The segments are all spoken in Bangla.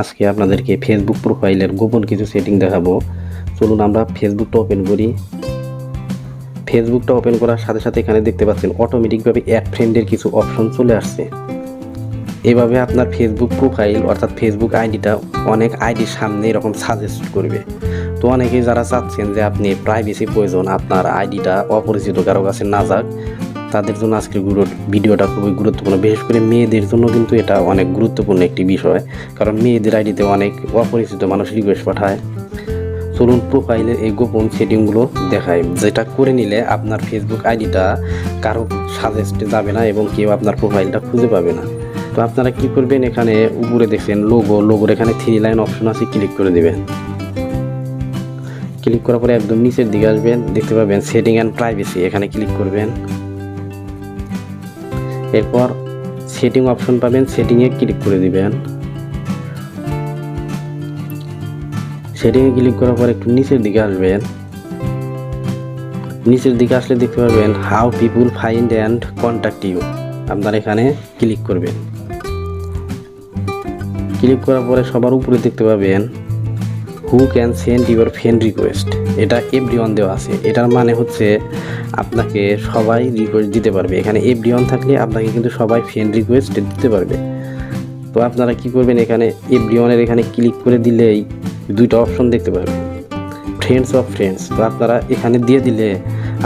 আজকে আপনাদেরকে ফেসবুক প্রোফাইলের গোপন কিছু সেটিং দেখাবো। চলুন আমরা ফেসবুকটা ওপেন করি। ফেসবুকটা ওপেন করার সাথে সাথে এখানে দেখতে পাচ্ছেন অটোমেটিকভাবে অ্যাড ফ্রেন্ডের কিছু অপশন চলে আসছে। এভাবে আপনার ফেসবুক প্রোফাইল অর্থাৎ ফেসবুক আইডিটা অনেক আইডির সামনে এরকম সাজেস্ট করবে। তো অনেকেই যারা চাচ্ছেন যে আপনি প্রাইভেসি প্রয়োজন, আপনার আইডিটা অপরিচিত কারও কাছে না যাক তাদের জন্য আজকের ভিডিওটা খুবই গুরুত্বপূর্ণ। বিশেষ করে মেয়েদের জন্য কিন্তু এটা অনেক গুরুত্বপূর্ণ একটি বিষয়। কারণ মেয়েদের আইডিতে অনেক অপরিচিত মানুষ রিকোয়েস্ট পাঠায়। চলুন প্রোফাইলের এই গোপন সেটিংগুলো দেখায় যেটা করে নিলে আপনার ফেসবুক আইডিটা কারও সাজেস্টে যাবে না এবং কেউ আপনার প্রোফাইলটা খুঁজে পাবে না। তো আপনারা কি করবেন? এখানে উপরে দেখছেন লোগো লোগোর এখানে থ্রি লাইন অপশন আছে ক্লিক করে দেবেন। ক্লিক করার পরে একদম নিচের দিকে আসবেন। দেখতে পাবেন সেটিং অ্যান্ড প্রাইভেসি এখানে ক্লিক করবেন। এরপর সেটিং অপশন পাবেন সেটিংয়ে ক্লিক করে দিবেন। সেটিংয়ে ক্লিক করার পর একটু নিচের দিকে আসবেন। নিচের দিকে আসলে দেখতে পাবেন how people find and contact you আপনারা এখানে ক্লিক করবেন। ক্লিক করার পরে সবার উপরে দেখতে পাবেন who can send your friend request এটা এভরি ওয়ান দেওয়া আছে। এটার মানে হচ্ছে আপনাকে সবাই রিকোয়েস্ট দিতে পারবে। এখানে এভরি ওয়ান থাকলে আপনাকে কিন্তু সবাই ফ্রেন্ড রিকোয়েস্ট দিতে পারবে। তো আপনারা কি করবেন? এখানে এভরি ওয়ানের এখানে ক্লিক করে দিলেই দুইটা অপশন দেখতে পারবেন। ফ্রেন্ডস অফ ফ্রেন্ডস তো আপনারা এখানে দিয়ে দিলে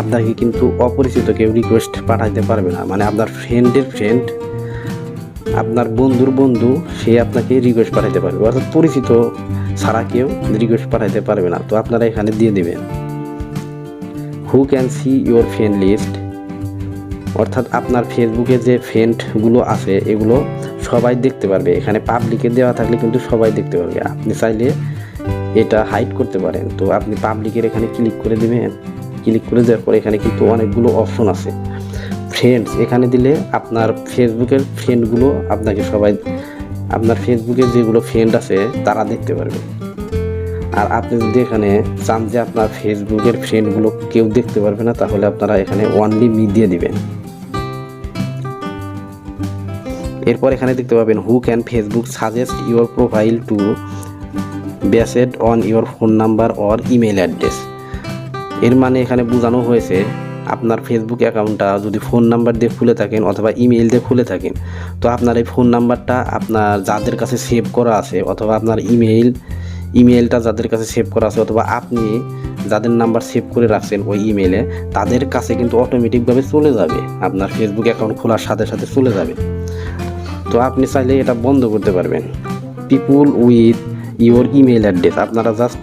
আপনাকে কিন্তু অপরিচিত কেউ রিকোয়েস্ট পাঠাইতে পারবে না। মানে আপনার ফ্রেন্ডের ফ্রেন্ড আপনার বন্ধুর বন্ধু, সে আপনাকে রিকোয়েস্ট পাঠাইতে পারবে। অর্থাৎ পরিচিত ছাড়া কেউ রিকোয়েস্ট পাঠাইতে পারবে না। তো আপনারা এখানে দিয়ে দিবেন। Who can see your friend list অর্থাৎ আপনার ফেসবুকে যে ফ্রেন্ডগুলো আছে, এগুলো সবাই দেখতে পারবে। এখানে পাবলিকে দেওয়া থাকলে কিন্তু সবাই দেখতে পারবে। আপনি চাইলে এটা হাইড করতে পারেন। তো আপনি পাবলিকের এখানে ক্লিক করে দেবেন। ক্লিক করে দেওয়ার পরে এখানে কিন্তু অনেকগুলো অপশন আছে। ফ্রেন্ডস এখানে দিলে আপনার ফেসবুকের ফ্রেন্ডগুলো আপনাকে সবাই, আপনার ফেসবুকে যেগুলো ফ্রেন্ড আছে, তারা দেখতে পারবে। আর আপনি যদি এখানে চান যে আপনার ফেসবুকের ফ্রেন্ডগুলো কেউ দেখতে পারবে না, তাহলে আপনারা এখানে ওয়ানলি মি দিয়ে দিবেন। এরপর এখানে দেখতে পাবেন who can Facebook suggest your profile to based on your phone number or email address এর মানে এখানে বোঝানো হয়েছে আপনার ফেসবুক অ্যাকাউন্টটা যদি ফোন নাম্বার দিয়ে খুলে থাকেন অথবা ইমেল দিয়ে খুলে থাকেন, তো আপনার এই ফোন নাম্বারটা আপনার যাদের কাছে সেভ করা আছে অথবা আপনার ইমেইল ইমেলটা যাদের কাছে সেভ করা আছে অথবা আপনি যাদের নাম্বার সেভ করে রাখছেন ওই ইমেলে তাদের কাছে কিন্তু অটোমেটিকভাবে চলে যাবে। আপনার ফেসবুক অ্যাকাউন্ট খোলার সাথে সাথে চলে যাবে। তো আপনি চাইলে এটা বন্ধ করতে পারবেন। People with your email address আপনারা just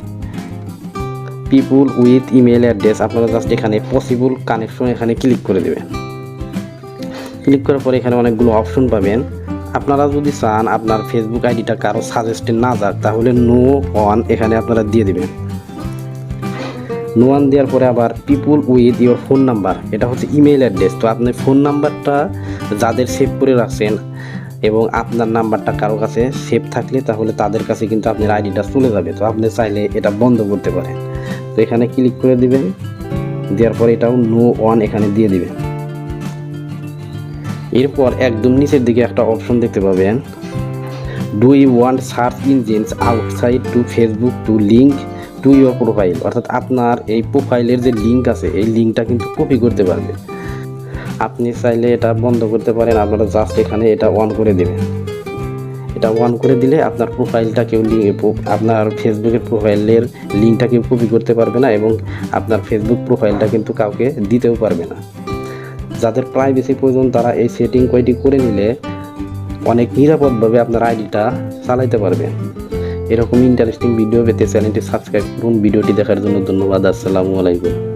people with email address আপনারা জাস্ট এখানে পসিবল কানেকশন এখানে ক্লিক করে দেবেন। ক্লিক করার পরে এখানে অনেকগুলো অপশন পাবেন। আপনারা যদি চান আপনার ফেসবুক আইডিটা কারও সাজেস্টে না যাক, তাহলে নো ওয়ান এখানে আপনারা দিয়ে দিবেন। নো ওয়ান দেওয়ার পরে আবার people with your phone number এটা হচ্ছে ইমেল অ্যাড্রেস তো আপনি ফোন নাম্বারটা যাদের সেভ করে রাখছেন এবং আপনার নাম্বারটা কারও কাছে সেভ থাকলে তাহলে তাদের কাছে কিন্তু আপনার আইডিটা চলে যাবে। তো আপনি চাইলে এটা বন্ধ করতে পারেন। তো এখানে ক্লিক করে দিবেন। দেওয়ার পরে এটাও নো ওয়ান এখানে দিয়ে দিবেন। এরপর একদম নিচের দিকে একটা অপশন দেখতে পাবেন। Do you want search engines outside to Facebook to link to your profile অর্থাৎ আপনার এই প্রোফাইলের যে লিঙ্ক আছে, এই লিঙ্কটা কিন্তু কপি করতে পারবে। আপনি চাইলে এটা বন্ধ করতে পারেন। আপনারা জাস্ট এখানে এটা অন করে দেবেন। এটা অন করে দিলে আপনার প্রোফাইলটা কেউ আপনার ফেসবুকের প্রোফাইলের লিঙ্কটা কেউ কপি করতে পারবে না এবং আপনার ফেসবুক প্রোফাইলটা কিন্তু কাউকে দিতেও পারবে না। যাদের প্রাইভেসি প্রয়োজন, তারা এই সেটিং কয়টি করে নিলে অনেক নিরাপদভাবে আপনার আইডিটা চালাইতে পারবেন এরকম ইন্টারেস্টিং ভিডিও পেতে চ্যানেলটি সাবস্ক্রাইব করুন। ভিডিওটি দেখার জন্য ধন্যবাদ। আসসালামু আলাইকুম।